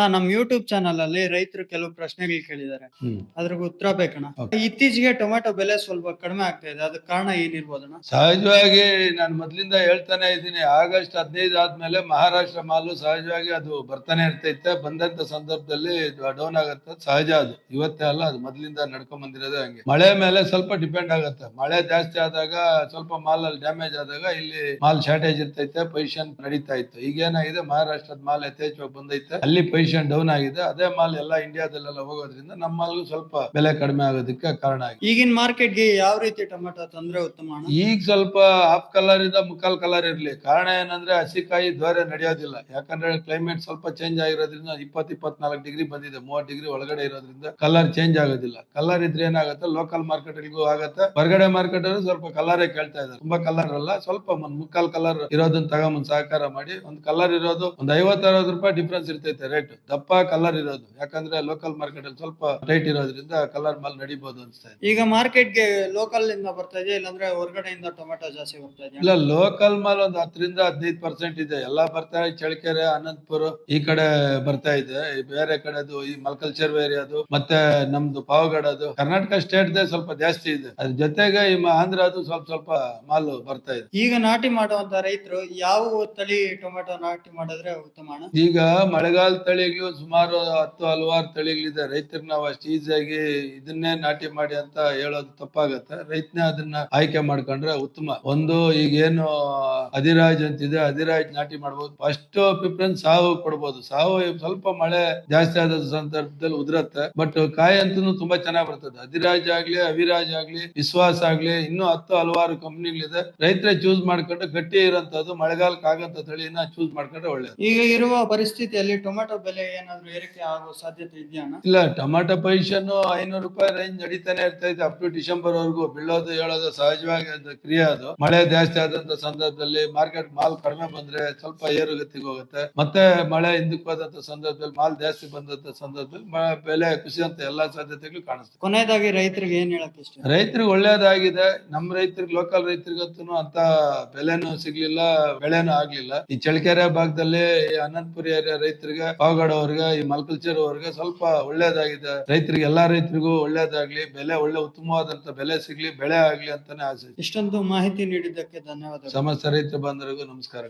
ಅಣ್ಣ ನಮ್ YouTube channel ಅಲ್ಲಿ ರೈತರು ಕೆಲವು ಪ್ರಶ್ನೆಗಳು ಕೇಳಿದ್ದಾರೆ. ಅದ್ರ ಉತ್ತರ ಬೇಕಣ್ಣ. ಇತ್ತೀಚೆಗೆ ಟೊಮೆಟೊ ಬೆಲೆ ಸ್ವಲ್ಪ ಕಡಿಮೆ ಆಗ್ತಾ ಇದೆ. ಅದಕ್ಕೆ ಕಾರಣ ಏನಿರ್ಬೋದಣ್ಣ? ಸಹಜವಾಗಿ ನಾನು ಮೊದ್ಲಿಂದ ಹೇಳ್ತಾನೆ ಇದ್ದೀನಿ. ಆಗಸ್ಟ್ ಹದಿನೈದು ಆದ್ಮೇಲೆ ಮಹಾರಾಷ್ಟ್ರ ಮಾಲು ಸಹಜವಾಗಿ ಅದು ಬರ್ತಾನೆ ಇರ್ತೈತೆ. ಬಂದಂತ ಸಂದರ್ಭದಲ್ಲಿ ಡೌನ್ ಆಗತ್ತೆ. ಸಹಜ ಅದು. ಇವತ್ತೇ ಅಲ್ಲ ಅದು ಮೊದ್ಲಿಂದ ನಡ್ಕೊಂಡ್ ಬಂದಿರೋದು ಹಂಗೆ. ಮಳೆ ಮೇಲೆ ಸ್ವಲ್ಪ ಡಿಪೆಂಡ್ ಆಗತ್ತೆ. ಮಳೆ ಜಾಸ್ತಿ ಆದಾಗ ಸ್ವಲ್ಪ ಮಾಲ್ ಅಲ್ಲಿ ಡ್ಯಾಮೇಜ್ ಆದಾಗ ಇಲ್ಲಿ ಮಾಲ್ ಶಾರ್ಟೇಜ್ ಇರ್ತೈತೆ. ಪೊಸಿಷನ್ ನಡೀತಾ ಇತ್ತು. ಈಗ ಏನಾಗಿದೆ? ಮಹಾರಾಷ್ಟ್ರದ ಮಾಲ್ ಯಥೇಚ್ಛವಾಗಿ ಬಂದೈತೆ. ಅಲ್ಲಿ ಪೊಸಿಷನ್ ಡೌನ್ ಆಗಿದೆ. ಅದೇ ಮಾಲ್ ಎಲ್ಲ ಇಂಡಿಯಾದಲ್ಲೆಲ್ಲ ಹೋಗೋದ್ರಿಂದ ನಮ್ಮ ಮಾಲ್ಗೂ ಸ್ವಲ್ಪ ಬೆಲೆ ಕಡಿಮೆ ಆಗೋದಕ್ಕೆ ಕಾರಣ ಆಗಿದೆ. ಈಗಿನ ಮಾರ್ಕೆಟ್ಗೆ ಯಾವ ರೀತಿ ಟೊಮೆಟೊ ತಂದ್ರೆ ಉತ್ತಮ ಈಗ ಸ್ವಲ್ಪ ಹಾಫ್ ಕಲರಿಂದ ಮುಕ್ಕಾಲ್ ಕಲರ್ ಇರ್ಲಿ. ಕಾರಣ ಏನಂದ್ರೆ ಹಸಿಕಾಯಿ ದ್ವಾರೆ ನಡೆಯೋದಿಲ್ಲ. ಯಾಕಂದ್ರೆ ಕ್ಲೈಮೇಟ್ ಸ್ವಲ್ಪ ಚೇಂಜ್ ಆಗಿರೋದ್ರಿಂದ ಇಪ್ಪತ್ ಇಪ್ಪತ್ನಾಲ್ಕು ಡಿಗ್ರಿ ಬಂದಿದೆ. ಮೂವತ್ ಡಿಗ್ರಿ ಒಳಗಡೆ ಇರೋದ್ರಿಂದ ಕಲರ್ ಚೇಂಜ್ ಆಗೋದಿಲ್ಲ. ಕಲರ್ ಇದ್ರೆ ಏನಾಗುತ್ತೆ? ಲೋಕಲ್ ಮಾರ್ಕೆಟ್ ಆಗತ್ತೆ. ಹೊರಗಡೆ ಮಾರ್ಕೆಟ್ ಅಲ್ಲಿ ಸ್ವಲ್ಪ ಕಲರೇ ಕೇಳ್ತಾ ಇದ್ದಾರೆ. ತುಂಬಾ ಕಲರ್ ಅಲ್ಲ ಸ್ವಲ್ಪ ಒಂದ್ ಮುಕ್ಕಾಲ್ ಕಲರ್ ಇರೋದನ್ನ ತಗೊಂಬಂದ್ ಸಹಕಾರ ಮಾಡಿ. ಒಂದ್ ಕಲರ್ ಇರೋದು ಒಂದ್ ಐವತ್ ಅರವತ್ತು ರೂಪಾಯಿ ಡಿಫ್ರೆನ್ಸ್ ಇರ್ತೈತೆ ರೇಟ್ ದಪ್ಪ ಕಲರ್ ಇರೋದು. ಯಾಕಂದ್ರೆ ಲೋಕಲ್ ಮಾರ್ಕೆಟ್ ಅಲ್ಲಿ ಸ್ವಲ್ಪ ಟೈಟ್ ಇರೋದ್ರಿಂದ ಕಲರ್ ಮಾಲ್ ನಡಿಬಹುದು ಅನ್ಸ್ತಾ ಇದೆ. ಈಗ ಮಾರ್ಕೆಟ್ಗೆ ಲೋಕಲ್ ಇಂದ ಬರ್ತಾ ಇದೆ ಇಲ್ಲಾಂದ್ರೆ ಹೊರಗಡೆಯಿಂದ ಟೊಮೆಟೊ ಜಾಸ್ತಿ ಬರ್ತಾ ಇದೆ ಇಲ್ಲ ಲೋಕಲ್ ಮಾಲ್ ಒಂದು ಹತ್ತರಿಂದ ಹದಿನೈದು ಪರ್ಸೆಂಟ್ ಇದೆ. ಎಲ್ಲಾ ಬರ್ತಾ ಇದೆ. ಚಳ್ಳಕೆರೆ ಅನಂತಪುರ ಈ ಕಡೆ ಬರ್ತಾ ಇದೆ. ಬೇರೆ ಕಡೆದು ಈ ಮಲ್ಕಲ್ಚರ್ ಏರಿಯಾದು ಮತ್ತೆ ನಮ್ದು ಪಾವಗಡದು. ಕರ್ನಾಟಕ ಸ್ಟೇಟ್ ಸ್ವಲ್ಪ ಜಾಸ್ತಿ ಇದೆ. ಅದ್ರ ಜೊತೆಗೆ ಈ ಆಂಧ್ರ ಆಂಧ್ರದು ಸ್ವಲ್ಪ ಸ್ವಲ್ಪ ಮಾಲ್ ಬರ್ತಾ ಇದೆ. ಈಗ ನಾಟಿ ಮಾಡುವಂತ ರೈತರು ಯಾವ ತಳಿ ಟೊಮೆಟೊ ನಾಟಿ ಮಾಡಿದ್ರೆ ಉತ್ತಮ ಈಗ ಮಳೆಗಾಲ ತಳಿಗಳು ಸುಮಾರು ಹತ್ತು, ಹಲವಾರು ತಳಿಗಳಿದೆ. ರೈತರು ನಾವು ಅಷ್ಟು ಈಸಿಯಾಗಿ ಇದನ್ನೇ ನಾಟಿ ಮಾಡಿ ಅಂತ ಹೇಳೋದು ತಪ್ಪಾಗತ್ತೆ. ರೈತನೇ ಅದನ್ನ ಆಯ್ಕೆ ಮಾಡ್ಕೊಂಡ್ರೆ ಉತ್ತಮ. ಒಂದು ಈಗ ಏನು ಅಧಿರಾಜ್ ಅಂತಿದೆ ಅಧಿರಾಜ್ ನಾಟಿ ಮಾಡ್ಬೋದು. ಫಸ್ಟ್ ಪ್ರಿಫರೆನ್ಸ್ ಸಾವು ಕೊಡ್ಬೋದು. ಸಾವು ಸ್ವಲ್ಪ ಮಳೆ ಜಾಸ್ತಿ ಆದ ಸಂದರ್ಭದಲ್ಲಿ ಉದುರತ್ತೆ. ಬಟ್ ಕಾಯಿ ಅಂತೂ ತುಂಬಾ ಚೆನ್ನಾಗಿ ಬರ್ತದೆ. ಅಧಿರಾಜ್ ಆಗ್ಲಿ, ಅವಿರಾಜ್ ಆಗ್ಲಿ, ವಿಶ್ವಾಸ ಆಗ್ಲಿ, ಇನ್ನು ಹತ್ತು, ಹಲವಾರು ಕಂಪ್ನಿಗಳಿದೆ ರೈತರೇ ಚೂಸ್ ಮಾಡ್ಕೊಂಡು ಗಟ್ಟಿ ಇರುವಂತದ್ದು ಮಳೆಗಾಲಕ್ಕೆ ಆಗಂತ ತಳಿನ ಚೂಸ್ ಮಾಡ್ಕೊಂಡ್ರೆ ಒಳ್ಳೇದು. ಈಗ ಇರುವ ಪರಿಸ್ಥಿತಿಯಲ್ಲಿ ಟೊಮೆಟೊ ಬೆಲೆ ಏನಾದ್ರು ಏರಿಕೆ ಆಗೋ ಸಾಧ್ಯತೆ ಇದೆಯಾ ಅಣ್ಣ? ಇಲ್ಲ ಟೊಮಾಟೊ ಪೊಸಿಷನ್ ಐನೂರು ರೂಪಾಯಿ ರೇಂಜ್ ನಡೀತಾನೆ ಇರ್ತೈತೆ ಅಪ್ ಟು ಡಿಸೆಂಬರ್ ವರೆಗೂ. ಬೀಳೋದು ಹೇಳೋದು ಸಹಜವಾಗಿ ಅದು ಕ್ರಿಯೆ ಅದು. ಮಳೆ ಜಾಸ್ತಿ ಆದಂತ ಸಂದರ್ಭದಲ್ಲಿ ಮಾರ್ಕೆಟ್ ಮಾಲ್ ಕಡಿಮೆ ಬಂದ್ರೆ ಸ್ವಲ್ಪ ಏರುಗತಿಗೆ ಹೋಗುತ್ತೆ. ಮತ್ತೆ ಮಳೆ ಹಿಂದಕ್ಕೆ ಹೋದಂತ ಸಂದರ್ಭದಲ್ಲಿ ಮಾಲ್ ಜಾಸ್ತಿ ಬಂದಂತ ಸಂದರ್ಭದಲ್ಲಿ ಬೆಲೆ ಕುಸಿಯಂತ ಎಲ್ಲಾ ಸಾಧ್ಯತೆಗಳು ಕಾಣಿಸ್ತದೆ. ಕೊನೆಯದಾಗಿ ರೈತರಿಗೆ ಏನ್ ಹೇಳಕ್ ಇಷ್ಟ? ರೈತರಿಗೆ ಒಳ್ಳೇದಾಗಿದೆ. ನಮ್ ರೈತರಿಗೆ ಲೋಕಲ್ ರೈತರಿಗಂತೂ ಅಂತ ಬೆಲೆನೂ ಸಿಗ್ಲಿಲ್ಲ ಬೆಳೆನೂ ಆಗ್ಲಿಲ್ಲ. ಈ ಚಳ್ಳಕೆರೆ ಭಾಗದಲ್ಲಿ ಅನಂತಪುರಿ ಅನಂತಪುರ ಏರಿಯಾ ರೈತರಿಗೆ ಪಾವಗಡ ಅವ್ರಿಗೆ ಈ ಮಲ್ಕಲ್ಚರ್ ಅವ್ರಿಗೆ ಸ್ವಲ್ಪ ಒಳ್ಳೇದಾಗಿದೆ. ರೈತರಿಗೆ ಎಲ್ಲಾ ರೈತರಿಗೂ ಒಳ್ಳೇದಾಗ್ಲಿ ಬೆಲೆ ಒಳ್ಳೆ ಉತ್ತಮವಾದಂತ ಬೆಲೆ ಸಿಗ್ಲಿ ಬೆಳೆ ಆಗ್ಲಿ ಅಂತಾನೆ ಆಸೆ. ಇಷ್ಟೊಂದು ಮಾಹಿತಿ ನೀಡಿದ್ದಕ್ಕೆ ಧನ್ಯವಾದ ಸಮಸ್ತ ರೈತ ಬಂಧುರಿಗೂ ನಮಸ್ಕಾರ.